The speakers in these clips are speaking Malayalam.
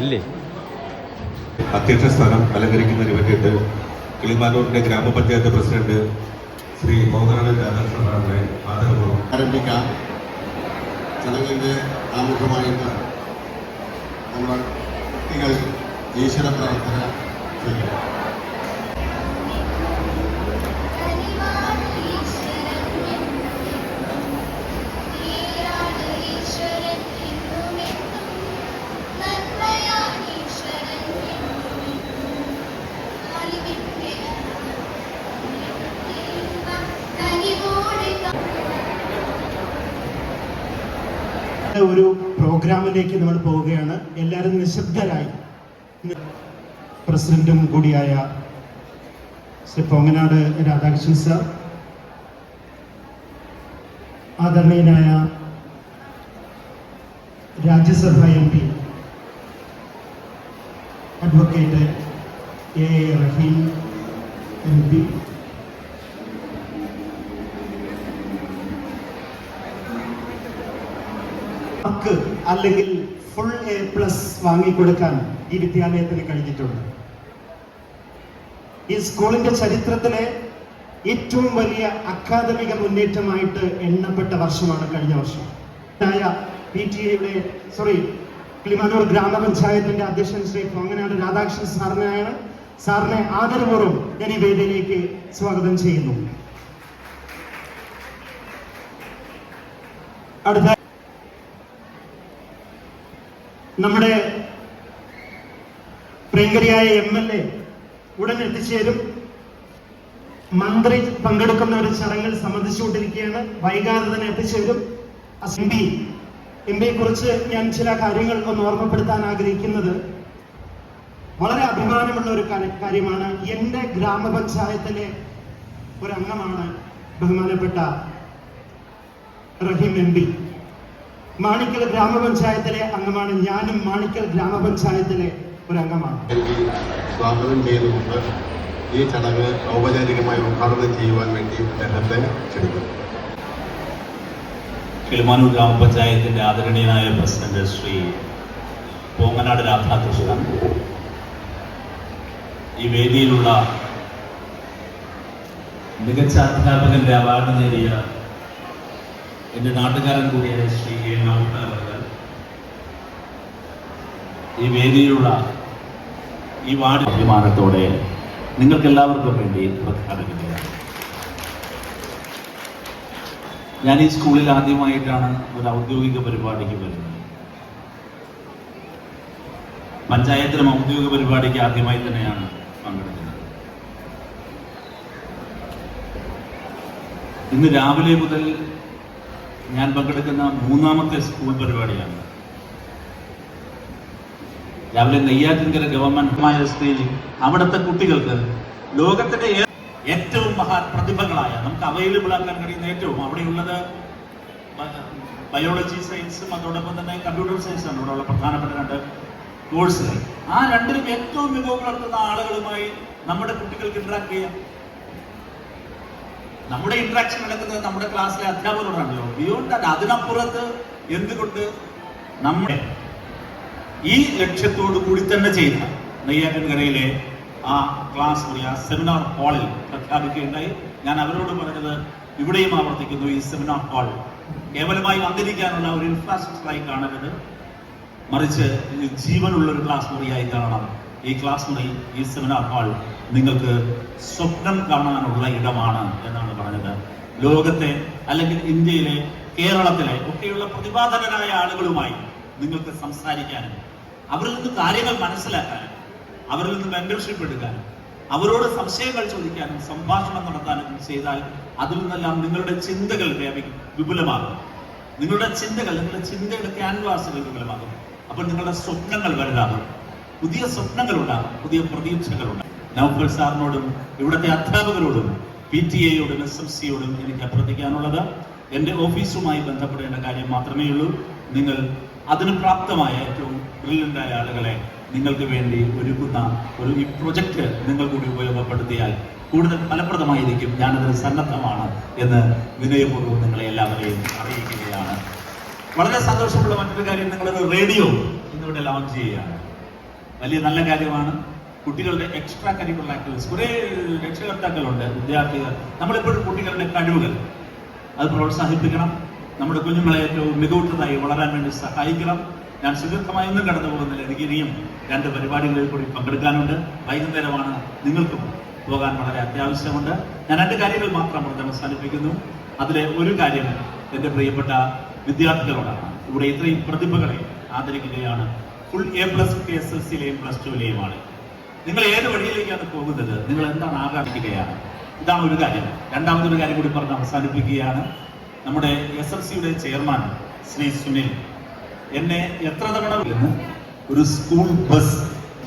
ഇല്ലേ അധ്യക്ഷ സ്ഥാനം അലങ്കരിക്കുന്നതിന് വേണ്ടിയിട്ട് കിളിമാനൂരിന്റെ ഗ്രാമപഞ്ചായത്ത് പ്രസിഡന്റ് ശ്രീ മോഹനാനന്ദ് രാധാകൃഷ്ണനെ ആദരപൂർവം ആരംഭിക്കാം. ചടങ്ങിന്റെ ആമുഖമായിട്ട് നമ്മൾ കുട്ടികൾ ഈശ്വര പ്രാർത്ഥന ചെയ്യും പ്രോഗ്രാമിലേക്ക് നമ്മൾ പോവുകയാണ്. എല്ലാവരും നിശബ്ദരായി. പ്രസിഡന്റും കൂടിയായ ശ്രീ പൊങ്ങനാട് രാധാകൃഷ്ണൻ സാർ ആദരണീയനായ Rajya Sabha M P advocate A A Rahim M P. Mark അല്ലെങ്കിൽ ഫുൾ എ പ്ലസ് വാങ്ങിക്കൊടുക്കാൻ ഈ വിദ്യാലയത്തിന് കഴിഞ്ഞിട്ടുണ്ട്. ഈ സ്കൂളിന്റെ ചരിത്രത്തിലെ ഏറ്റവും വലിയ അക്കാദമിക മുന്നേറ്റമായിട്ട് എണ്ണപ്പെട്ട വർഷമാണ് കഴിഞ്ഞ വർഷം. പി ടി എയുടെ സോറി കിളിമാനൂർ ഗ്രാമപഞ്ചായത്തിന്റെ അധ്യക്ഷൻ ശ്രീ പൊങ്ങനാട് രാധാകൃഷ്ണൻ സാറിനെയാണ് സാറിനെ ആദരപൂർവം ഞാൻ ഈ വേദിയിലേക്ക് സ്വാഗതം ചെയ്യുന്നു. അടുത്ത നമ്മുടെ പ്രിയങ്കരിയായ എം എൽ എ ഉടൻ എത്തിച്ചേരും. മന്ത്രി പങ്കെടുക്കുന്ന ഒരു ചടങ്ങിൽ സംബന്ധിച്ചുകൊണ്ടിരിക്കുകയാണ്. വൈകാതെ തന്നെ എത്തിച്ചേരും. എം പി എം പിയെ കുറിച്ച് ഞാൻ ചില കാര്യങ്ങൾ ഒന്ന് ഓർമ്മപ്പെടുത്താൻ ആഗ്രഹിക്കുന്നത്. വളരെ അഭിമാനമുള്ള ഒരു കാര്യ- കാര്യമാണ്. എന്റെ ഗ്രാമപഞ്ചായത്തിലെ ഒരംഗമാണ് ബഹുമാനപ്പെട്ട റഹീം എം പി മാണിക്കൽ ഗ്രാമപഞ്ചായത്തിലെ അംഗമാണ്. ഞാനും മാണിക്കൽ ഗ്രാമപഞ്ചായത്തിലെ ഒരു അംഗമാണ് സ്വാഗതം ചെയ്തുകൊണ്ട് ഈ ചടങ്ങ് ഔപചാരികമായി ഉദ്ഘാടനം ചെയ്യുവാൻ വേണ്ടി അദ്ദേഹത്തെ ക്ഷണിക്കുന്നു. കിളിമാനൂർ ഗ്രാമപഞ്ചായത്തിന്റെ ആദരണീയനായ പ്രസിഡന്റ് ശ്രീ പോങ്ങനാട് രാധാകൃഷ്ണൻ ഈ വേദിയിലുള്ള മികച്ച അധ്യാപകന്റെ അവാർഡ് നേടിയ എന്റെ നാട്ടുകാരൻ കൂടിയായ ശ്രീ കെ അവർകൾ ഈ വേദിയിലുള്ള ഈ വാർഡ് അഭിമാനത്തോടെ നിങ്ങൾക്ക് എല്ലാവർക്കും വേണ്ടി പ്രഖ്യാപിക്കുകയാണ്. ഞാൻ ഈ സ്കൂളിൽ ആദ്യമായിട്ടാണ് ഒരു ഔദ്യോഗിക പരിപാടിക്ക് വരുന്നത്. പഞ്ചായത്തിലും ഔദ്യോഗിക പരിപാടിക്ക് ആദ്യമായി തന്നെയാണ് പങ്കെടുക്കുന്നത്. ഇന്ന് രാവിലെ മുതൽ ഞാൻ പങ്കെടുക്കുന്ന മൂന്നാമത്തെ സ്കൂൾ പരിപാടിയാണ്. രാവിലെ നെയ്യാറ്റിൻകര ഗവൺമെന്റ് സ്ത്രീ അവിടുത്തെ കുട്ടികൾക്ക് ലോകത്തിന്റെ ഏറ്റവും മഹാ പ്രതിഭകളായ നമുക്ക് അവൈലബിൾ ആക്കാൻ കഴിയുന്ന ഏറ്റവും അവിടെയുള്ളത് ബയോളജി സയൻസും അതോടൊപ്പം തന്നെ കമ്പ്യൂട്ടർ സയൻസും ആണ്. ഇവിടെയുള്ള പ്രധാനപ്പെട്ട രണ്ട് കോഴ്സുകൾ ആ രണ്ടിലും ഏറ്റവും മികവ് പുലർത്തുന്ന ആളുകളുമായി നമ്മുടെ കുട്ടികൾക്ക് ഇന്ററാക്ട് ചെയ്യാം. നമ്മുടെ ഇന്ററാക്ഷൻ നടക്കുന്നത് നമ്മുടെ ക്ലാസ്സിലെ അധ്യാപകരോടാണല്ലോ ബിയോണ്ട് ദാറ്റ് അതിനപ്പുറത്ത് എന്തുകൊണ്ട് നമ്മുടെ ഈ ലക്ഷ്യത്തോടു കൂടി തന്നെ ചെയ്ത നെയ്യാറ്റിൻകരയിലെ ആ ക്ലാസ് മുറി ആ സെമിനാർ ഹാളിൽ പ്രഖ്യാപിക്കുകയുണ്ടായി. ഞാൻ അവരോട് പറഞ്ഞത് ഇവിടെയും ആവർത്തിക്കുന്നു ഈ സെമിനാർ ഹാൾ കേവലമായി വന്നിരിക്കാനുള്ള ഒരു ഇൻഫ്രാസ്ട്രക്ചറായി കാണരുത്. മറിച്ച് ജീവനുള്ള ഒരു ക്ലാസ് മുറിയായി കാണണം. ഈ ക്ലാസ് മുറി ഈ സെമിനാർ ഹാൾ നിങ്ങൾക്ക് സ്വപ്നം കാണാനുള്ള ഇടമാണ് എന്നാണ് പറഞ്ഞത്. ലോകത്തെ അല്ലെങ്കിൽ ഇന്ത്യയിലെ കേരളത്തിലെ ഒക്കെയുള്ള പ്രതിഭാധനരായ ആളുകളുമായി നിങ്ങൾക്ക് സംസാരിക്കാനും അവരിൽ നിന്ന് കാര്യങ്ങൾ മനസ്സിലാക്കാനും അവരിൽ നിന്ന് മെന്റർഷിപ്പ് എടുക്കാനും അവരോട് സംശയങ്ങൾ ചോദിക്കാനും സംഭാഷണം നടത്താനും ചെയ്താൽ അതിൽ നിന്നെല്ലാം നിങ്ങളുടെ ചിന്തകൾ വ്യാപിക്കും വിപുലമാകും. നിങ്ങളുടെ ചിന്തകൾ നിങ്ങളുടെ ചിന്തയുടെ ക്യാൻവാസുകൾ വിപുലമാകും. അപ്പോൾ നിങ്ങളുടെ സ്വപ്നങ്ങൾ വലുതാകും. പുതിയ സ്വപ്നങ്ങൾ ഉണ്ടാകും പുതിയ പ്രതീക്ഷകൾ ഉണ്ടാകും നൗഫൽ സാറിനോടും ഇവിടുത്തെ അധ്യാപകരോടും പി ടി എയോടും എസ് എം സിയോടും എനിക്ക് അഭ്യർത്ഥിക്കാനുള്ളത്. എന്റെ ഓഫീസുമായി ബന്ധപ്പെടേണ്ട കാര്യം മാത്രമേ ഉള്ളൂ. നിങ്ങൾ അതിന് പ്രാപ്തമായ ഏറ്റവും ബ്രില്യന്റായ ആളുകളെ നിങ്ങൾക്ക് വേണ്ടി ഒരുക്കുന്ന ഒരു ഈ പ്രൊജക്റ്റ് നിങ്ങൾ കൂടി ഉപയോഗപ്പെടുത്തിയാൽ കൂടുതൽ ഫലപ്രദമായിരിക്കും. ഞാനതിന് സന്നദ്ധമാണ് എന്ന് വിനയപൂർവം നിങ്ങളെ എല്ലാവരെയും അറിയിക്കുകയാണ്. വളരെ സന്തോഷമുള്ള മറ്റൊരു കാര്യം നിങ്ങളൊരു റേഡിയോ ഇന്നിവിടെ ലോഞ്ച് ചെയ്യുകയാണ്. വലിയ നല്ല കാര്യമാണ്. കുട്ടികളുടെ എക്സ്ട്രാ കരിക്കുലർ ആക്ടിവിറ്റീസ് കുറേ രക്ഷകർത്താക്കളുണ്ട് വിദ്യാർത്ഥികൾ. നമ്മളെപ്പോഴും കുട്ടികളുടെ കഴിവുകൾ. അത് പ്രോത്സാഹിപ്പിക്കണം. നമ്മുടെ കുഞ്ഞുങ്ങളെ ഏറ്റവും മികവുറ്റതായി വളരാൻ വേണ്ടി സഹായിക്കണം. ഞാൻ സുദീർഘമായി ഒന്നും കടന്നു പോകുന്നില്ല എനിക്ക് ഇനിയും രണ്ട് പരിപാടികളിൽ കൂടി പങ്കെടുക്കാനുണ്ട്. വൈകുന്നേരമാണ് നിങ്ങൾക്കും പോകാൻ വളരെ അത്യാവശ്യമുണ്ട്. ഞാൻ രണ്ട് കാര്യങ്ങൾ മാത്രം പറഞ്ഞ് അവസാനിപ്പിക്കുന്നു. അതിലെ ഒരു കാര്യം എന്റെ പ്രിയപ്പെട്ട വിദ്യാർത്ഥികളോടാണ്. ഇവിടെ ഇത്രയും പ്രതിഭകളെ ആദരിക്കുകയാണ് full A plus S S സിയിലെയും plus ടുവിലെയുമാണ് നിങ്ങൾ ഏത് വഴിയിലേക്കാണ് പോകുന്നത്? നിങ്ങൾ എന്താണ് ആകാംക്ഷിക്കുകയാണ് ഇതാണ് ഒരു കാര്യം. രണ്ടാമതൊരു കാര്യം കൂടി പറഞ്ഞ് അവസാനിപ്പിക്കുകയാണ്. നമ്മുടെ എസ് എൽ സിയുടെ ചെയർമാൻ ശ്രീ സുനിൽ എന്നെ എത്ര തവണ എന്ന് ഒരു സ്കൂൾ ബസ്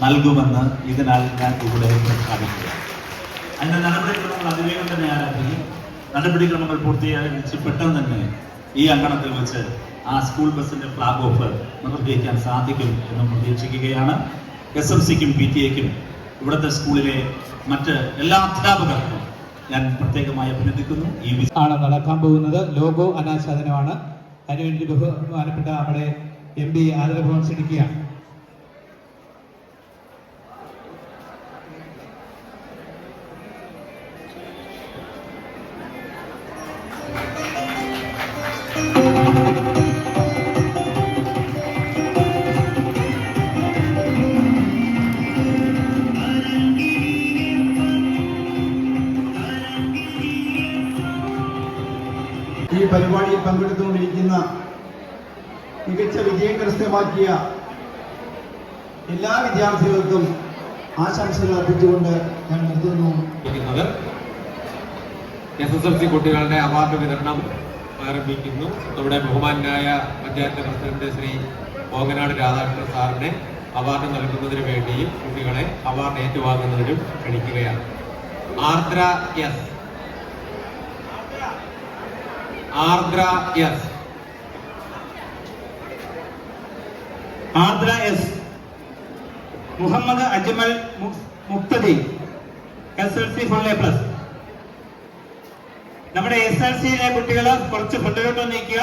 നൽകുമെന്ന് ഇതിനാൽ ഞാൻ ഇവിടെ പ്രഖ്യാപിക്കുക അതിന്റെ നടപടിക്രമങ്ങൾ അതിവേഗം തന്നെ ആരംഭിക്കും നടപടിക്രമങ്ങൾ പൂർത്തിയായി പെട്ടെന്ന് തന്നെ ഈ അങ്കണത്തിൽ വെച്ച് ആ സ്കൂൾ ബസിന്റെ ഫ്ലാഗ് ഓഫ് നിർവഹിക്കാൻ സാധിക്കും എന്ന് പ്രതീക്ഷിക്കുകയാണ്. എസ് എം സിക്കും പി ടി എക്കും ഇവിടുത്തെ സ്കൂളിലെ മറ്റ് എല്ലാ അധ്യാപകർക്കും ഞാൻ പ്രത്യേകമായി അഭിനന്ദിക്കുന്നു. ഈ ആണ് നടക്കാൻ പോകുന്നത്. ലോഗോ അനാച്ഛാദനമാണ്. അതിനുവേണ്ടി ബഹുമാനപ്പെട്ട നമ്മുടെ എം പി ആദരഭവൻ ക്ഷണിക്കുകയാണ് ഈ പരിപാടിയിൽ പങ്കെടുത്തുകൊണ്ടിരിക്കുന്ന മികച്ച വിജയം കരസ്ഥമാക്കിയ എല്ലാ വിദ്യാർത്ഥികൾക്കും ആശംസകൾ അർപ്പിച്ചുകൊണ്ട് ഞാൻ നിർത്തുന്നു. എസ് എസ് എൽ സി കുട്ടികളുടെ അവാർഡ് വിതരണം ആരംഭിക്കുന്നു. നമ്മുടെ ബഹുമാനായ പഞ്ചായത്ത് പ്രസിഡന്റ് ശ്രീ ഓങ്ങനാട് രാധാകൃഷ്ണൻ സാറിനെ അവാർഡ് നൽകുന്നതിന് വേണ്ടിയും കുട്ടികളെ അവാർഡ് ഏറ്റുവാങ്ങുന്നതിനും ക്ഷണിക്കുകയാണ്. Ardra S Ardra S Ardra S Muhammad Ajmal Mukthadi S L C full A plus നമ്മുടെ എസ് എൽ സിയിലെ കുട്ടികൾ കുറച്ച് ഫ്രണ്ടിലോട്ട് നിൽക്കുക.